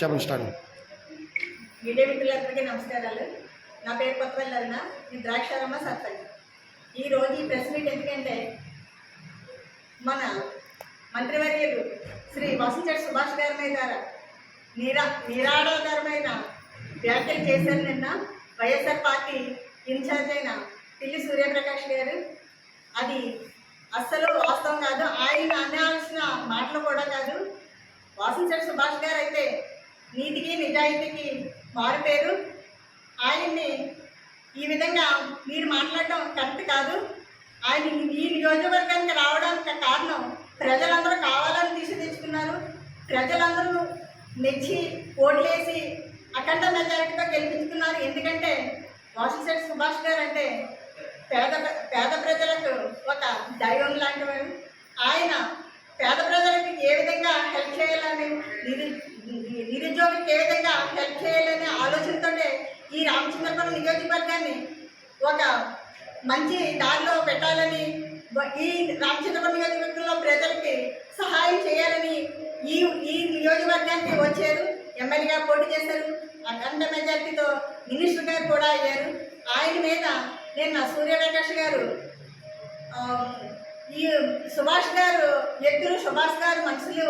చెప్పండి start media మిత్రులందరికీ నమస్కారాలు. నా పేరు కొత్తవల్లి అన్న నేను ద్రాక్షారమ్మ సర్పంచ్. ఈ రోజు ఈ ప్రెస్ మీట్ ఎందుకంటే మన మంత్రివర్యులు శ్రీ వసంతటి సుభాష్ గారి మీద నిరా నిరాడాకరమైన వ్యాఖ్యలు చేశారు నిన్న వైఎస్ఆర్ పార్టీ ఇన్ఛార్జ్ అయిన పిల్లి సూర్యప్రకాష్ గారు. అది అస్సలు వాస్తవం కాదు. ఆయన అనాల్సిన మాటలు కూడా కాదు. వాసంతటి సుభాష్ గారు అయితే నీతికి నిజాయితీకి మారుపేరు ఆయన్ని ఈ విధంగా మీరు మాట్లాడటం కరెక్ట్ కాదు. ఆయన ఈ నియోజకవర్గానికి రావడానికి కారణం ప్రజలందరూ కావాలని తీసి తెచ్చుకున్నారు ప్రజలందరూ మెచ్చి ఓట్లేసి అఖండ మెజారిటీగా గెలిపించుకున్నారు. ఎందుకంటే వాసిశెట్టి సుభాష్ గారు అంటే పేద పేద ప్రజలకు ఒక దైవం లాంటివారు. ఆయన పేద ప్రజలకు ఏ విధంగా హెల్ప్ చేయాలని నిరు నిరుద్యోగికి ఏ విధంగా హెల్ప్ చేయాలనే ఆలోచనతోనే ఈ రామచంద్రపురం నియోజకవర్గాన్ని ఒక మంచి దారిలో పెట్టాలని ఈ రామచంద్రపురం నియోజకవర్గంలో ప్రజలకి సహాయం చేయాలని ఈ ఈ నియోజకవర్గానికి వచ్చారు. ఎమ్మెల్యేగా పోటీ చేశారు. అఖండ మెజార్టీతో మినిస్టర్ గారు కూడా అయ్యారు. ఆయన మీద నిన్న సూర్య సూర్యప్రకాష్ గారు ఈ సుభాష్ గారు వ్యక్తులు సుభాష్ గారు మనుషులు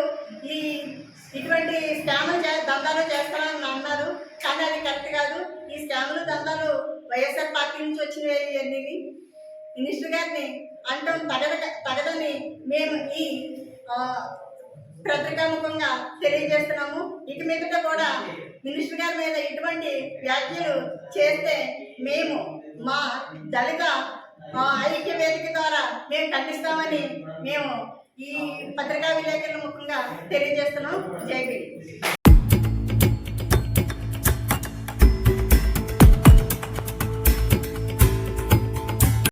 స్కాములు దందాలు చేస్తారని అన్నారు. కానీ అది కరెక్ట్ కాదు. ఈ స్కాములు దందాలు వైఎస్ఆర్ పార్టీ నుంచి వచ్చినవి అనేది మినిస్టర్ గారిని అంటాం తగద తగదని మేము ఈ పత్రికాముఖంగా తెలియజేస్తున్నాము. ఇక మీదట కూడా మినిస్టర్ గారి మీద ఇటువంటి వ్యాఖ్యలు చేస్తే మేము మా దళిత ఐక్య వేదిక ద్వారా మేము ఖండిస్తామని మేము ఈ పత్రికా విలేకరుల ముఖంగా తెలియజేస్తున్నాం. జై